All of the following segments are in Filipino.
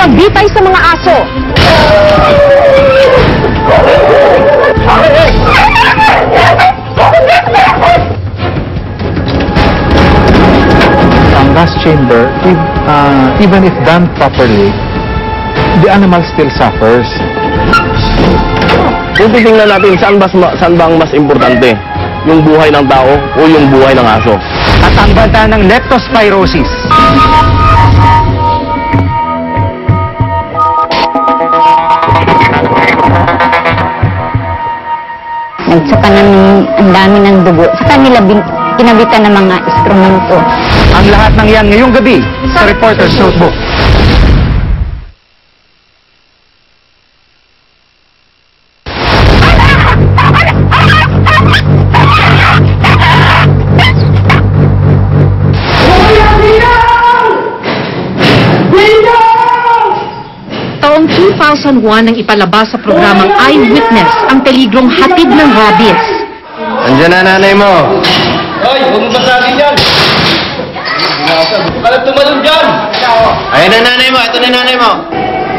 pagbitay sa mga aso. Ang gas chamber, if, uh, even if done properly, the animal still suffers. Kung titingnan natin, saan, mas, saan ba ang mas importante? Yung buhay ng tao o yung buhay ng aso? At ang banta ng leptospirosis. Nagsaka ng ang dami ng dugo. Sa kanila bin, kinabitan ng mga instrumento. Ang lahat ng yan ngayong gabi sa Reporter's Notebook. 2001 nang ipalabas sa programang Eyewitness ang peligrong hatid ng rabies. Andiyan na nanay mo. Hoy, huwag mo basagin yan! Kalat tumalon dyan! Ayan na nanay mo, ito na nanay mo.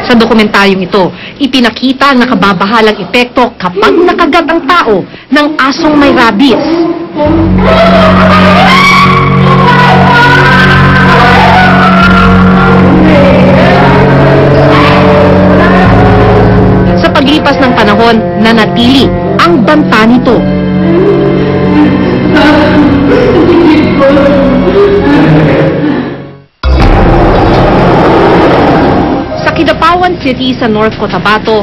Sa dokumentaryong ito, ipinakita ang nakababahalang epekto kapag nakagat ang tao ng asong may rabies. Nanatili ang banta nito. Sa Kidapawan City sa North Cotabato,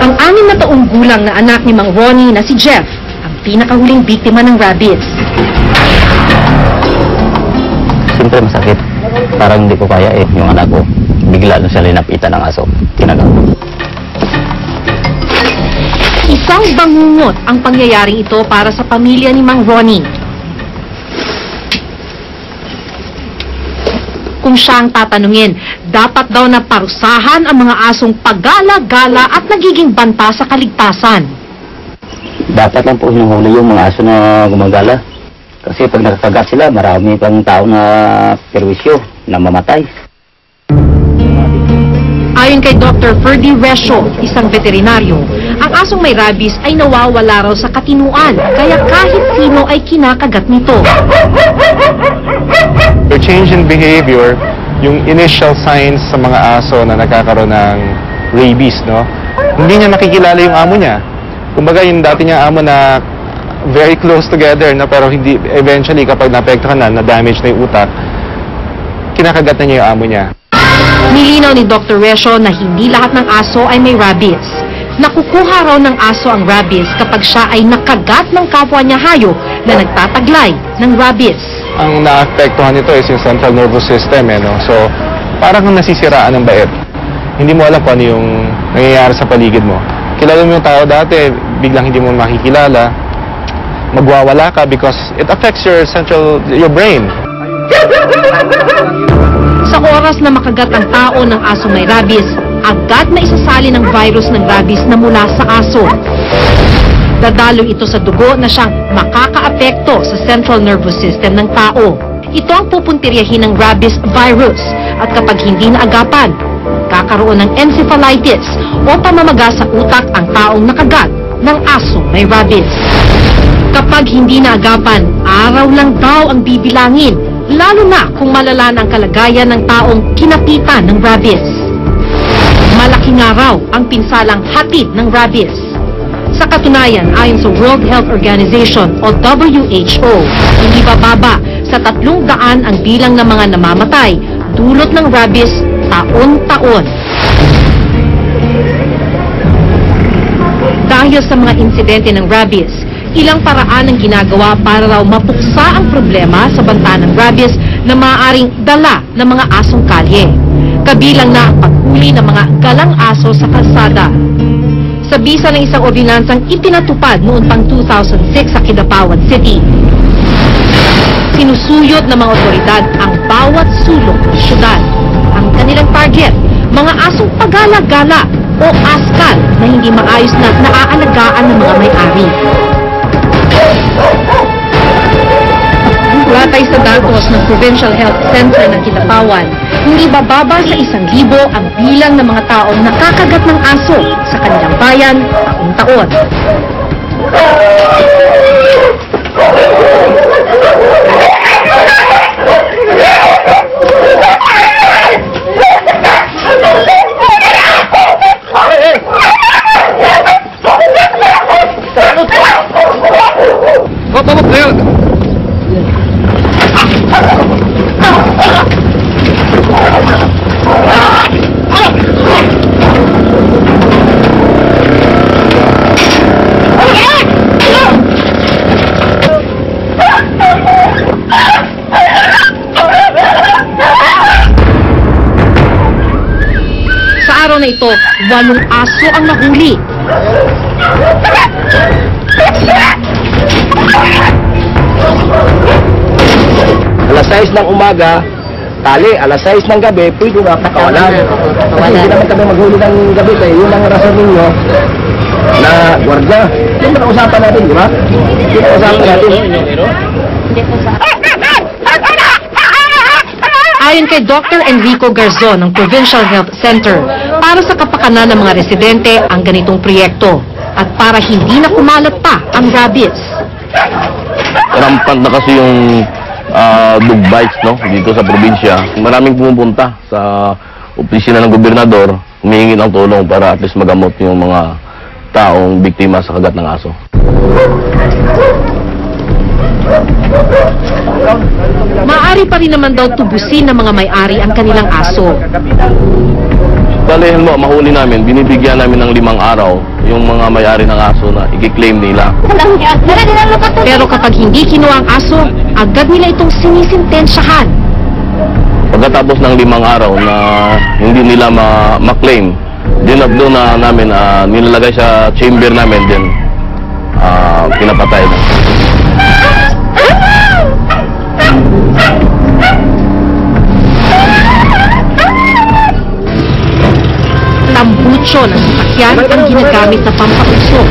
ang anim na taong gulang na anak ni Mang Ronnie na si Jeff, ang pinakahuling biktima ng rabies. Siyempre masakit. Parang hindi ko kaya eh, yung anak ko. Bigla na siya linapitan ng aso. Tinagal. Isang bangungot ang pangyayaring ito para sa pamilya ni Mang Ronnie. Kung siya ang tatanungin, dapat daw na parusahan ang mga asong paggala-gala at nagiging banta sa kaligtasan. Dapat lang po hinuhuli yung mga aso na gumagala. Kasi pag nakakagat sila, marami pang tao na perwisyo na mamatay. Dr. Ferdy Resho, isang veterinaryo, ang asong may rabies ay nawawala raw sa katinuan, kaya kahit sino ay kinakagat nito. Your change in behavior, yung initial signs sa mga aso na nagkakaroon ng rabies, no? Hindi niya nakikilala yung amo niya. Kumbaga yung dati niya amo na very close together, no? pero hindi, eventually kapag naapektuhan na, na-damage na yung utak, kinakagat na niya yung amo niya. Nilinaw ni Dr. Resho na hindi lahat ng aso ay may rabies. Nakukuha raw ng aso ang rabies kapag siya ay nakagat ng kapwa niya hayop na nagtataglay ng rabies. Ang naapektuhan nito is yung central nervous system, eh, no? So, parang nasisiraan ng bait. Hindi mo alam kung ano yung nangyayari sa paligid mo. Kilala mo yung tao dati, biglang hindi mo makikilala. Magwawala ka because it affects your central, your brain. Sa oras na makagat ang tao ng aso may rabies, agad na isasali ng virus ng rabies na mula sa aso. Dadalo ito sa dugo na siyang makakaapekto sa central nervous system ng tao. Ito ang pupuntiryahin ng rabies virus at kapag hindi naagapan, kakaroon ng encephalitis o pamamaga sa utak ang taong nakagat ng asong may rabies. Kapag hindi naagapan, araw lang daw ang bibilangin, lalo na kung malala ang kalagayan ng taong kinapitan ng rabies. Malaking araw ang pinsalang hatid ng rabies. Sa katunayan, ayon sa World Health Organization o WHO, hindi bababa sa tatlong daan ang bilang ng mga namamatay dulot ng rabies taon-taon. Dahil sa mga insidente ng rabies, ilang paraan ang ginagawa para raw mapuksa ang problema sa banta ng rabies na maaaring dala ng mga asong kalye. Kabilang na ang paghuli ng mga galang aso sa kalsada. Sa bisa ng isang ordinansang ipinatupad noon pang 2006 sa Kidapawan City, sinusuyot ng mga otoridad ang bawat sulok ng syudad. Ang kanilang target, mga asong pagala-gala o askal na hindi maayos na naaalagaan ng mga may-ari. Datos ng Provincial Health Center ng Kidapawan, hindi bababa sa isang libo ang bilang ng mga taong nakakagat ng aso sa kanilang bayan taon-taon. Hop, hop, ayun! Ito, walong aso ang nahuli. Alas 6 ng umaga, tali, alas 6 ng gabi, pwede na pakawalan. Kasi hindi naman kami maghuli ng gabi kayo. Yun ang rason ninyo na gwardiya. Yun ang usapan natin, di ba? Yun ang usapan natin. Ayon kay Dr. Enrico Garzon ng Provincial Health Center, para sa kapakanan ng mga residente ang ganitong proyekto at para hindi na kumalat pa ang rabies. rampant na kasi yung ah, dog bites no dito sa probinsya. Maraming pumupunta sa opisina ng gobernador, humihingi ng tulong para at least magamot yung mga taong biktima sa kagat ng aso. Maaari pa rin naman daw tubusin ng mga may-ari ang kanilang aso. Bale, mo, mahuli namin, binibigyan namin ng limang araw yung mga may-ari ng aso na i-claim nila. Pero kapag hindi kinuha ang aso, agad nila itong sinisintensyahan. Pagkatapos ng limang araw na hindi nila ma- ma-claim, dinabdo na namin, ah, nilalagay sa chamber namin, then ah, pinapatay na. Tambucho ng sasakyan ang ginagamit na pampausok.